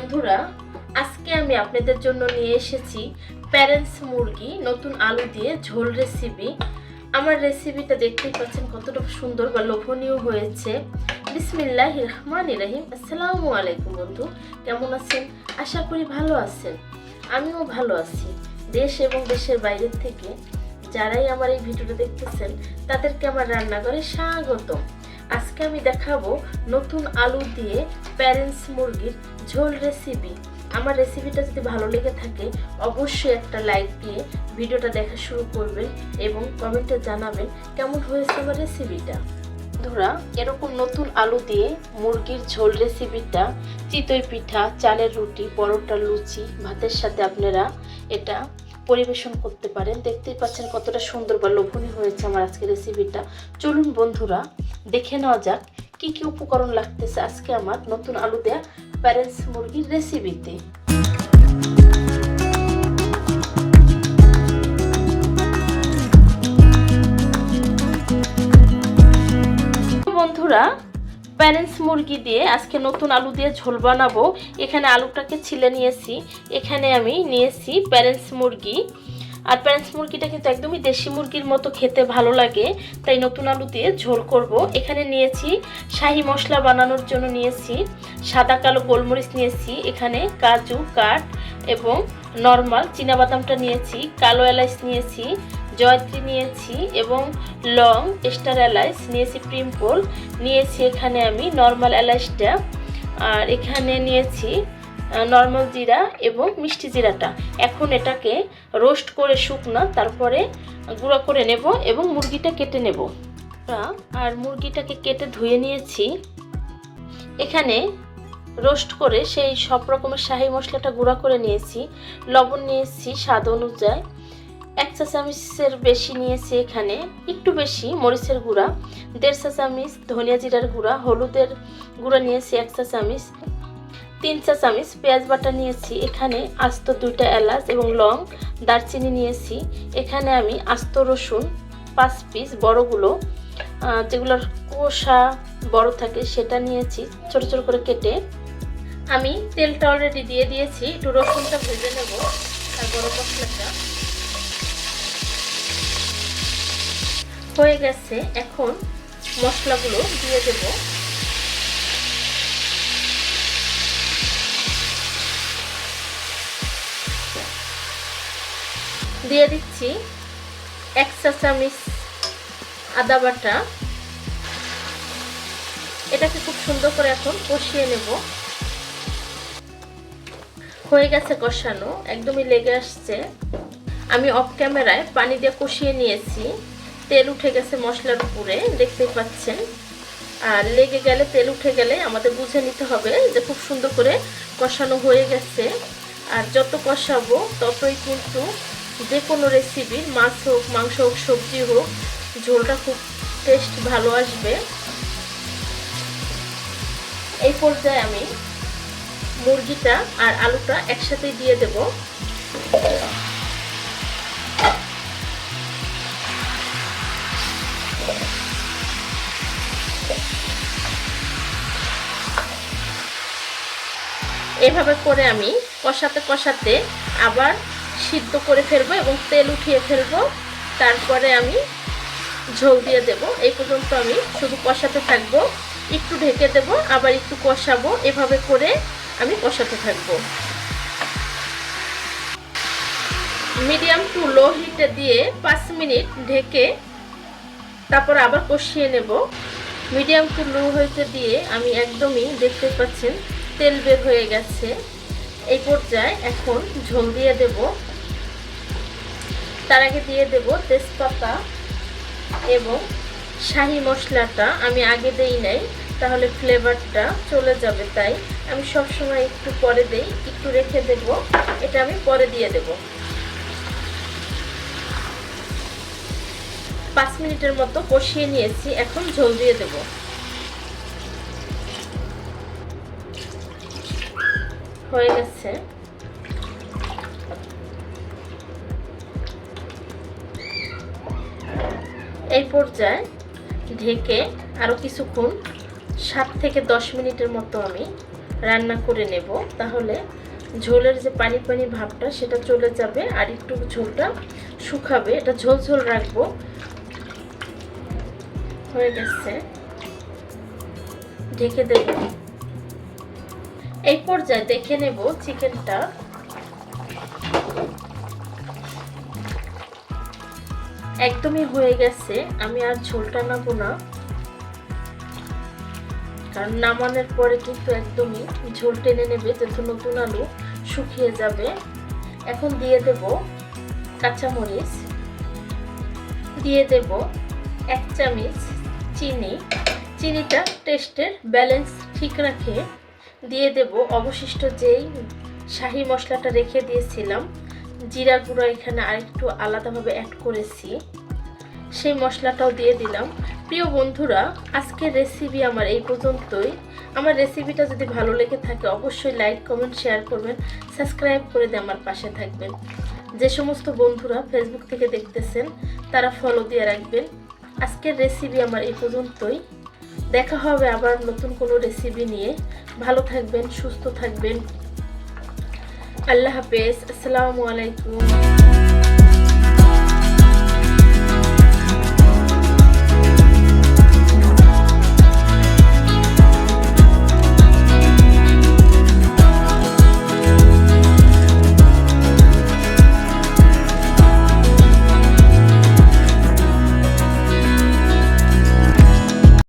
বন্ধুরা, আজকে আমি আপনাদের জন্য নিয়ে এসেছি প্যারেন্টস মুরগি, নতুন আলু দিয়ে ঝোল রেসিপি আমার রেসিপিটা দেখতেই পাচ্ছেন কতটা সুন্দর বা লোভনীয় হয়েছে। বিসমিল্লাহ রহমান রাহিম। আসসালামু আলাইকুম বন্ধু, কেমন আছেন? আশা করি ভালো আছেন। আমিও ভালো আছি। দেশ এবং দেশের বাইরের থেকে যারাই আমার এই ভিডিওটা দেখতেছেন, তাদেরকে আমার রান্নাঘরে স্বাগতম। আজকে আমি দেখাবো নতুন আলু দিয়ে প্যারেন্টস মুরগির ঝোল রেসিপি আমার রেসিপিটা যদি ভালো লেগে থাকে, অবশ্যই একটা লাইক দিয়ে ভিডিওটা দেখা শুরু করবেন এবং কমেন্টে জানাবেন কেমন হয়েছে আমার রেসিপিটা ধরা এরকম নতুন আলু দিয়ে মুরগির ঝোল রেসিপিটা চিতই পিঠা, চালের রুটি, পরোটা, লুচি, ভাতের সাথে আপনারা এটা পরিবেশন করতে পারেন। দেখতেই পাচ্ছেন কতটা সুন্দর বা লোভনীয় হয়েছে আমার আজকে রেসিপিটা চলুন বন্ধুরা, দেখে নেওয়া যাক কি কি উপকরণ লাগতেছে আজকে আমার নতুন আলু দেয়া প্যারেন্টস মুরগির রেসিপিতে প্যারেন্টস মুরগি দিয়ে আজকে নতুন আলু দিয়ে ঝোল বানাবো। এখানে আলুটাকে ছিলে নিয়েছি। এখানে আমি নিয়েছি প্যারেন্টস মুরগি। আর প্যারেন্টস মুরগিটা কিন্তু একদমই দেশি মুরগির মতো খেতে ভালো লাগে, তাই নতুন আলু দিয়ে ঝোল করব। এখানে নিয়েছি শাহি মশলা বানানোর জন্য নিয়েছি, সাদা কালো গোলমরিচ নিয়েছি, এখানে কাজু, কাঠ এবং নর্মাল বাদামটা নিয়েছি, কালো এলাচ নিয়েছি জয়ত্রী নিয়েছি এবং লং স্টার এলাচ নিয়েছি প্রিম্পল নিয়েছি এখানে আমি নর্মাল এলাচটা আর এখানে নিয়েছি নর্মাল জিরা এবং মিষ্টি জিরাটা। এখন এটাকে রোস্ট করে শুকনো তারপরে গুঁড়ো করে নেব এবং মুরগিটা কেটে নেব। আর মুরগিটাকে কেটে ধুয়ে নিয়েছি। এখানে রোস্ট করে সেই সব রকমের শাহি মশলাটা গুঁড়া করে নিয়েছি। লবণ নিয়েছি স্বাদ অনুযায়ী। চা বেশি নিয়েছি এখানে, একটু বেশি, মরিচের গুঁড়া, দেড় চা চামচ ধনিয়া জিরার গুঁড়া, হলুদের গুঁড়া নিয়েছি এক চা চামচ তিন চা পেঁয়াজ বাটা নিয়েছি, এখানে আস্ত দুইটা এলাচ এবং লং দারচিনি নিয়েছি, এখানে আমি আস্ত রসুন, পাঁচ পিস, বড়গুলো যেগুলোর কোষা বড় থাকে সেটা নিয়েছি, ছোট ছোট করে কেটে। আমি তেলটা অলরেডি দিয়ে দিয়েছি, একটু রসুনটা ভেজে নেব, আর গরম মশলাটা। হয়ে গেছে, এখন মশলাগুলো দিয়ে দেব। দিয়ে দিচ্ছি এক চা চামিচ আদা বাটা। এটাকে খুব সুন্দর করে এখন কষিয়ে নেব। হয়ে গেছে কষানো, একদমই লেগে আসছে। আমি অফ ক্যামেরায় পানি দিয়ে কষিয়ে নিয়েছি। তেল উঠে গেছে মশলার উপরে, দেখতেই পাচ্ছেন। আর লেগে গেলে তেল উঠে গেলে আমাদের বুঝে নিতে হবে যে খুব সুন্দর করে কষানো হয়ে গেছে। আর যত কষাবো ততই কিন্তু যে কোনো রেসিপির মাছ হোক, মাংস হোক, সবজি হোক, ঝোলটা খুব টেস্ট ভালো আসবে। এই পর্যায়ে আমি মুরগিটা আর আলুটা একসাথে দিয়ে দেব। এভাবে করে আমি কষাতে কষাতে আবার সিদ্ধ করে ফেলব এবং তেল উঠিয়ে ফেলব। তারপরে আমি ঝোল দিয়ে দেব। এই পর্যন্ত আমি শুধু কষাতে থাকব। একটু ঢেকে দেব, আবার একটু কষাবো। এভাবে করে আমি কষাতে থাকব। মিডিয়াম টু লো হিটে দিয়ে পাঁচ মিনিট ঢেকে তারপর আবার কষিয়ে নেব। মিডিয়াম টু লো হিটে দিয়ে আমি একদমই দেখতে পাচ্ছেন তেল বের হয়ে গেছে। এই পর্যায়ে এখন ঝোল দিয়ে দেব। তার আগে দিয়ে দেব তেজপাতা এবং শাহি মশলাটা। আমি আগে দেই নাই, তাহলে ফ্লেভারটা চলে যাবে তাই আমি সব সময় একটু পরে দেই, একটু রেখে দেব। এটা আমি পরে দিয়ে দেব। পাঁচ মিনিটের মতো কষিয়ে নিয়েছি, এখন ঝোল দিয়ে দেব। হয়ে গেছে। এই পর্যায়ে ঢেকে আরও কিছুক্ষণ, সাত থেকে দশ মিনিটের মতো আমি রান্না করে নেব। তাহলে ঝোলের যে পানি পানি ভাবটা, সেটা চলে যাবে আর একটু ঝোলটা শুকাবে। এটা ঝোল ঝোল রাখব। হয়ে গেছে। ঢেকে দেব। এই পর্যায়ে দেখে নেব চিকেনটা। একদমই হয়ে গেছে, আমি আর ঝোলটা নাবো না। কারণ নামানোর পরে কিন্তু একদমই ঝোল টেনে নেবে, যেহেতু নতুন আলু শুকিয়ে যাবে। এখন দিয়ে দেব কাঁচামরিচ, দিয়ে দেব এক চামচ চিনি। চিনিটা টেস্টের ব্যালেন্স ঠিক রাখে। দিয়ে দেব অবশিষ্ট যেই শাহি মশলাটা রেখে দিয়েছিলাম। জিরা গুঁড়ো এখানে আরেকটু আলাদাভাবে অ্যাড করেছি। সেই মশলাটাও দিয়ে দিলাম। প্রিয় বন্ধুরা, আজকের রেসিপি আমার এই পর্যন্তই। আমার রেসিপিটা যদি ভালো লেগে থাকে, অবশ্যই লাইক কমেন্ট শেয়ার করবেন। সাবস্ক্রাইব করে দিয়ে আমার পাশে থাকবেন। যে সমস্ত বন্ধুরা ফেসবুক থেকে দেখতেছেন, তারা ফলো দিয়ে রাখবেন। আজকের রেসিপি আমার এই পর্যন্তই। দেখা হবে আবার নতুন কোনো রেসিপি নিয়ে। ভালো থাকবেন, সুস্থ থাকবেন। আল্লাহ হাফেজ। আসসালামু আলাইকুম।